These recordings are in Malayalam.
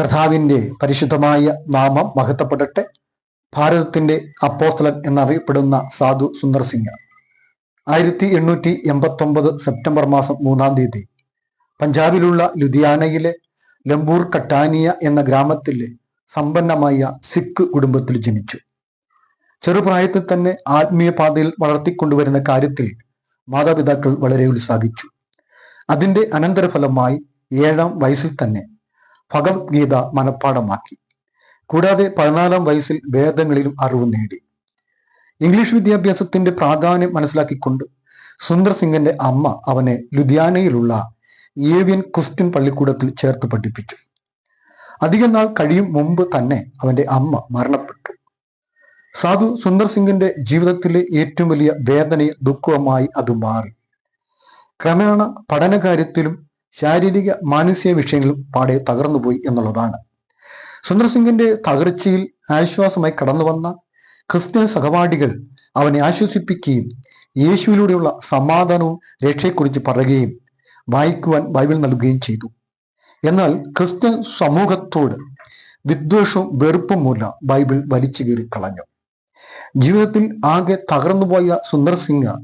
കർത്താവിന്റെ പരിശുദ്ധമായ നാമം മഹത്വപ്പെടട്ടെ. ഭാരതത്തിന്റെ അപ്പോസ്തലൻ എന്നറിയപ്പെടുന്ന സാധു സുന്ദർ സിംഗ്. ആയിരത്തി എണ്ണൂറ്റി എൺപത്തി ഒമ്പത് സെപ്റ്റംബർ മാസം മൂന്നാം തീയതി. പഞ്ചാബിലുള്ള ലുധിയാനയിലെ ലംബൂർ കട്ടാനിയ എന്ന ഗ്രാമത്തിലെ സമ്പന്നമായ സിഖ് കുടുംബത്തിൽ ജനിച്ചു. ചെറുപ്രായത്തിൽ തന്നെ ആത്മീയ പാതയിൽ വളർത്തിക്കൊണ്ടുവരുന്ന കാര്യത്തിൽ മാതാപിതാക്കൾ വളരെ ഉത്സാഹിച്ചു. അതിന്റെ അനന്തരഫലമായി ഏഴാം വയസ്സിൽ തന്നെ ഭഗവത്ഗീത മനഃപ്പാടമാക്കി കൂടാതെ പതിനാലാം വയസ്സിൽ വേദങ്ങളിലും അറിവ് നേടി. ഇംഗ്ലീഷ് വിദ്യാഭ്യാസത്തിന്റെ പ്രാധാന്യം മനസ്സിലാക്കിക്കൊണ്ട് സുന്ദർ സിംഗിന്റെ അമ്മ അവനെ ലുധിയാനയിലുള്ള ഏവിയൻ ക്രിസ്ത്യൻ പള്ളിക്കൂടത്തിൽ ചേർത്ത് പഠിപ്പിച്ചു. അധിക നാൾ കഴിയും മുമ്പ് തന്നെ അവന്റെ അമ്മ മരണപ്പെട്ടു. സാധു സുന്ദർ സിംഗിന്റെ ജീവിതത്തിലെ ഏറ്റവും വലിയ വേദനയും ദുഃഖവുമായി അത് മാറി. ക്രമേണ പഠനകാര്യത്തിലും ശാരീരിക മാനസിക വിഷയങ്ങളും പാടെ തകർന്നുപോയി എന്നുള്ളതാണ്. സുന്ദർ സിംഗിന്റെ തകർച്ചയിൽ ആശ്വാസമായി കടന്നു വന്ന ക്രിസ്ത്യൻ സഹപാഠികൾ അവനെ ആശ്വസിപ്പിക്കുകയും യേശുവിലൂടെയുള്ള സമാധാനവും രക്ഷയെക്കുറിച്ച് പറയുകയും വായിക്കുവാൻ ബൈബിൾ നൽകുകയും ചെയ്തു. എന്നാൽ ക്രിസ്ത്യൻ സമൂഹത്തോട് വിദ്വേഷവും വെറുപ്പും മൂലം ബൈബിൾ വലിച്ചു കീറി കളഞ്ഞു. ജീവിതത്തിൽ ആകെ തകർന്നുപോയ സുന്ദർ സിംഗ്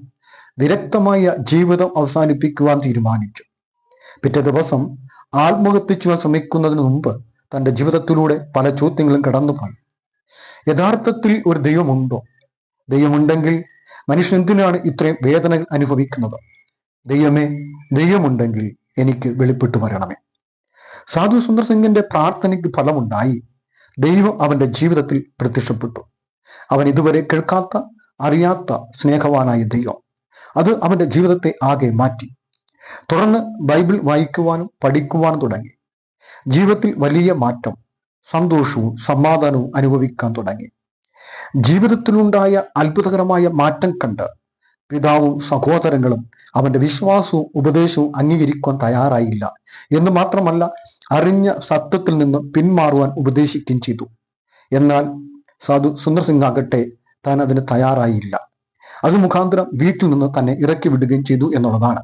വിരക്തമായ ജീവിതം അവസാനിപ്പിക്കുവാൻ തീരുമാനിച്ചു. പിറ്റേ ദിവസം ആത്മഹത്യ ശ്രമിക്കുന്നതിന് മുമ്പ് തന്റെ ജീവിതത്തിലൂടെ പല ചോദ്യങ്ങളും കടന്നുപോയി യഥാർത്ഥത്തിൽ ഒരു ദൈവമുണ്ടോ? ദൈവമുണ്ടെങ്കിൽ മനുഷ്യൻ എന്തിനാണ് ഇത്രയും വേദനകൾ അനുഭവിക്കുന്നത്? ദൈവമേ ദൈവമുണ്ടെങ്കിൽ എനിക്ക് വെളിപ്പെട്ടു വരണമേ. സാധു സുന്ദർ സിംഗിന്റെ പ്രാർത്ഥനയ്ക്ക് ഫലമുണ്ടായി. ദൈവം അവന്റെ ജീവിതത്തിൽ പ്രത്യക്ഷപ്പെട്ടു. അവൻ ഇതുവരെ കേൾക്കാത്ത അറിയാത്ത സ്നേഹവാനായ ദൈവം. അത് അവന്റെ ജീവിതത്തെ ആകെ മാറ്റി. തുടർന്ന് ബൈബിൾ വായിക്കുവാനും പഠിക്കുവാനും തുടങ്ങി. ജീവിതത്തിൽ വലിയ മാറ്റം സന്തോഷവും സമാധാനവും അനുഭവിക്കാൻ തുടങ്ങി. ജീവിതത്തിലുണ്ടായ അത്ഭുതകരമായ മാറ്റം കണ്ട് പിതാവും സഹോദരങ്ങളും അവന്റെ വിശ്വാസവും ഉപദേശവും അംഗീകരിക്കാൻ തയ്യാറായില്ല എന്ന് മാത്രമല്ല അറിഞ്ഞ സത്യത്തിൽ നിന്ന് പിന്മാറുവാൻ ഉപദേശിക്കുകയും ചെയ്തു. എന്നാൽ സാധു സുന്ദർ സിംഗ് ആകട്ടെ താൻ അതിന് തയ്യാറായില്ല. അത് മുഖാന്തരം വീട്ടിൽ നിന്ന് തന്നെ ഇറക്കി വിടുകയും ചെയ്തു എന്നുള്ളതാണ്.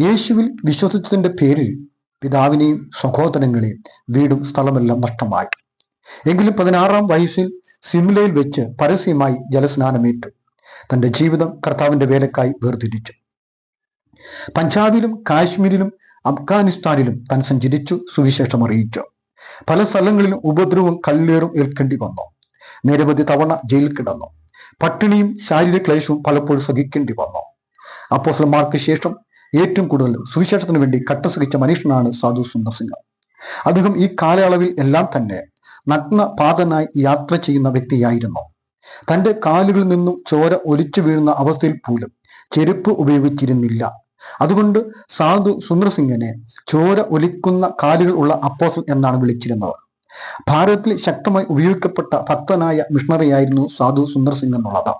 യേശുവിൽ വിശ്വസിച്ചതിന്റെ പേരിൽ പിതാവിനെയും സഹോദരങ്ങളെയും വീടും സ്ഥലമെല്ലാം നഷ്ടമായി. എങ്കിലും പതിനാറാം വയസ്സിൽ സിംലയിൽ വെച്ച് പരസ്യമായി ജലസ്നാനമേറ്റു. തന്റെ ജീവിതം കർത്താവിന്റെ വേലക്കായി വേർതിരിച്ചു. പഞ്ചാബിലും കാശ്മീരിലും അഫ്ഗാനിസ്ഥാനിലും താൻ സഞ്ചരിച്ചു സുവിശേഷം അറിയിച്ചു. പല സ്ഥലങ്ങളിലും ഉപദ്രവവും കല്ലേറും ഏൽക്കേണ്ടി വന്നു. നിരവധി തവണ ജയിലിൽ കിടന്നു. പട്ടിണിയും ശാരീരിക ക്ലേശവും പലപ്പോഴും സഹിക്കേണ്ടി വന്നു. അപ്പോസ്ലന്മാർക്ക് ശേഷം ഏറ്റവും കൂടുതൽ സുവിശേഷത്തിന് വേണ്ടി കട്ടസുഖിച്ച മനുഷ്യനാണ് സാധു സുന്ദർ സിംഗ്. അദ്ദേഹം ഈ കാലയളവിൽ എല്ലാം തന്നെ നഗ്ന പാതനായി യാത്ര ചെയ്യുന്ന വ്യക്തിയായിരുന്നു. തന്റെ കാലുകളിൽ നിന്നും ചോര ഒലിച്ചു വീഴുന്ന അവസ്ഥയിൽ പോലും ചെരുപ്പ് ഉപയോഗിച്ചിരുന്നില്ല. അതുകൊണ്ട് സാധു സുന്ദർ സിംഗിനെ ചോര ഒലിക്കുന്ന കാലുകൾ ഉള്ള അപ്പോസൽ എന്നാണ് വിളിച്ചിരുന്നത്. ഭാരതത്തിൽ ശക്തമായി ഉപയോഗിക്കപ്പെട്ട ഭക്തനായ മിഷണറിയായിരുന്നു സാധു സുന്ദർസിംഗ് എന്നുള്ളത്.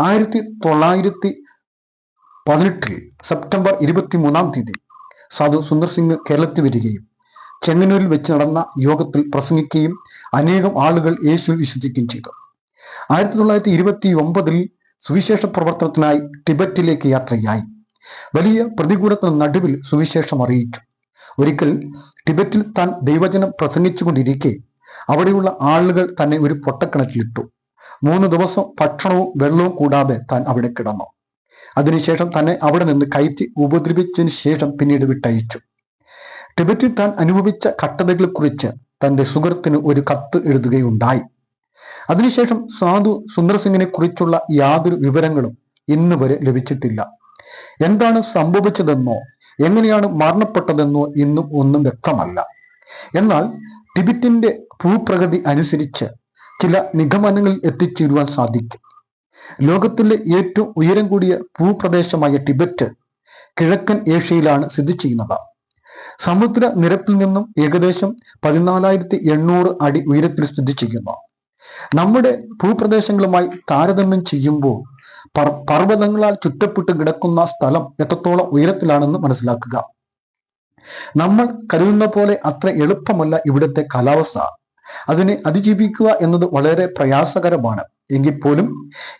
ആയിരത്തി തൊള്ളായിരത്തി പതിനെട്ടിൽ സെപ്റ്റംബർ ഇരുപത്തി മൂന്നാം തീയതി സാധു സുന്ദർ സിംഗ് കേരളത്തിൽ വരികയും ചെങ്ങന്നൂരിൽ വെച്ച് നടന്ന യോഗത്തിൽ പ്രസംഗിക്കുകയും അനേകം ആളുകൾ യേശുവിൽ വിശ്വസിക്കുകയും ചെയ്തു. ആയിരത്തി തൊള്ളായിരത്തി ഇരുപത്തി ഒമ്പതിൽ സുവിശേഷ പ്രവർത്തനത്തിനായി ടിബറ്റിലേക്ക് യാത്രയായി. വലിയ പ്രതികൂലത്തിന് നടുവിൽ സുവിശേഷം അറിയിച്ചു. ഒരിക്കൽ ടിബറ്റിൽ താൻ ദൈവജനം പ്രസംഗിച്ചുകൊണ്ടിരിക്കെ അവിടെയുള്ള ആളുകൾ തന്നെ ഒരു പൊട്ടക്കിണറ്റിലിട്ടു. മൂന്ന് ദിവസം ഭക്ഷണവും വെള്ളവും കൂടാതെ താൻ അവിടെ കിടന്നു. അതിനുശേഷം തന്നെ അവിടെ നിന്ന് കയറ്റി ഉപദ്രവിച്ചതിന് ശേഷം പിന്നീട് വിട്ടയച്ചു. ടിബറ്റിൽ താൻ അനുഭവിച്ച കട്ടതകളെ കുറിച്ച് തന്റെ സുഹൃത്തിന് ഒരു കത്ത് എഴുതുകയുണ്ടായി. അതിനുശേഷം സാധു സുന്ദർസിംഗിനെ കുറിച്ചുള്ള യാതൊരു വിവരങ്ങളും ഇന്ന് വരെ ലഭിച്ചിട്ടില്ല. എന്താണ് സംഭവിച്ചതെന്നോ എങ്ങനെയാണ് മരണപ്പെട്ടതെന്നോ ഇന്നും ഒന്നും വ്യക്തമല്ല. എന്നാൽ ടിബറ്റിന്റെ ഭൂപ്രകൃതി അനുസരിച്ച് ചില നിഗമനങ്ങളിൽ എത്തിച്ചേരുവാൻ സാധിക്കും. ലോകത്തിലെ ഏറ്റവും ഉയരം കൂടിയ ഭൂപ്രദേശമായ ടിബറ്റ് കിഴക്കൻ ഏഷ്യയിലാണ് സ്ഥിതി ചെയ്യുന്നത്. സമുദ്ര നിരപ്പിൽ നിന്നും ഏകദേശം പതിനാലായിരത്തി എണ്ണൂറ് അടി ഉയരത്തിൽ സ്ഥിതി ചെയ്യുന്നു. നമ്മുടെ ഭൂപ്രദേശങ്ങളുമായി താരതമ്യം ചെയ്യുമ്പോൾ പർ- പർവതങ്ങളാൽ ചുറ്റപ്പെട്ട് കിടക്കുന്ന സ്ഥലം എത്രത്തോളം ഉയരത്തിലാണെന്ന് മനസ്സിലാക്കുക. നമ്മൾ കരുതുന്ന പോലെ അത്ര എളുപ്പമല്ല ഇവിടുത്തെ കാലാവസ്ഥ. അതിനെ അതിജീവിക്കുക എന്നത് വളരെ പ്രയാസകരമാണ്. എങ്കിൽ പോലും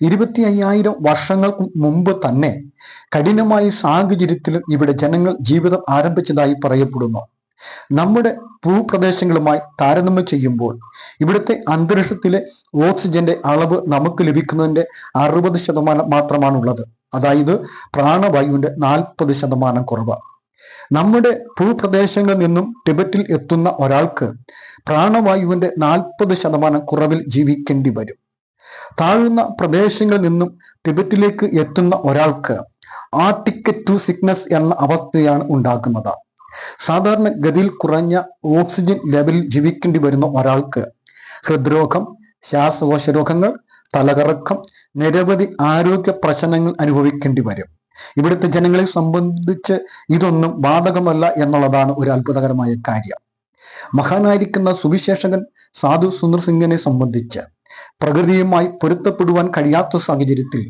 ഇരുപത്തി അയ്യായിരം വർഷങ്ങൾക്ക് മുമ്പ് തന്നെ കഠിനമായ സാഹചര്യത്തിലും ഇവിടെ ജനങ്ങൾ ജീവിതം ആരംഭിച്ചതായി പറയപ്പെടുന്നു. നമ്മുടെ ഭൂപ്രദേശങ്ങളുമായി താരതമ്യം ചെയ്യുമ്പോൾ ഇവിടുത്തെ അന്തരീക്ഷത്തിലെ ഓക്സിജന്റെ അളവ് നമുക്ക് ലഭിക്കുന്നതിന്റെ അറുപത് ശതമാനം മാത്രമാണുള്ളത്. അതായത് പ്രാണവായുവിന്റെ നാൽപ്പത് ശതമാനം കുറവ്. നമ്മുടെ ഭൂപ്രദേശങ്ങളിൽ നിന്നും ടിബറ്റിൽ എത്തുന്ന ഒരാൾക്ക് പ്രാണവായുവിന്റെ നാൽപ്പത് ശതമാനം കുറവിൽ ജീവിക്കേണ്ടി വരും. താഴ്ന്ന പ്രദേശങ്ങളിൽ നിന്നും ടിബറ്റിലേക്ക് എത്തുന്ന ഒരാൾക്ക് ആർട്ടിക്കറ്റ് ടു സിക്നസ് എന്ന അവസ്ഥയാണ് ഉണ്ടാക്കുന്നത് സാധാരണ ഗതിയിൽ കുറഞ്ഞ ഓക്സിജൻ ലെവലിൽ ജീവിക്കേണ്ടി വരുന്ന ഒരാൾക്ക് ഹൃദ്രോഗം ശ്വാസകോശ രോഗങ്ങൾ തലകറക്കം നിരവധി ആരോഗ്യ പ്രശ്നങ്ങൾ അനുഭവിക്കേണ്ടി വരും. ഇവിടുത്തെ ജനങ്ങളെ സംബന്ധിച്ച് ഇതൊന്നും ബാധകമല്ല എന്നുള്ളതാണ് ഒരു അത്ഭുതകരമായ കാര്യം. മഹാനായിരിക്കുന്ന സുവിശേഷകൻ സാധു സുന്ദർ സിംഗിനെ സംബന്ധിച്ച് പ്രകൃതിയുമായി പൊരുത്തപ്പെടുവാൻ കഴിയാത്ത സാഹചര്യത്തിൽ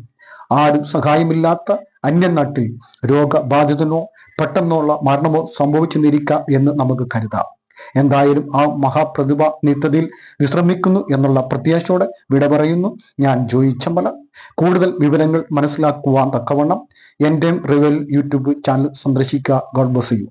ആരും സഹായമില്ലാത്ത അന്യനാട്ടിൽ രോഗബാധിതനോ പെട്ടെന്നുള്ള മരണമോ സംഭവിച്ചെന്നിരിക്കാം എന്ന് നമുക്ക് കരുതാം. എന്തായാലും ആ മഹാപ്രതിഭ നിത്യതയിൽ വിശ്രമിക്കുന്നു എന്നുള്ള പ്രത്യാശയോടെ വിട പറയുന്നു ഞാൻ ജോയി ചമ്പല. കൂടുതൽ വിവരങ്ങൾ മനസ്സിലാക്കുവാൻ തക്കവണ്ണം എന്റെ റിവൽ യൂട്യൂബ് ചാനൽ സന്ദർശിക്കുക. God bless you.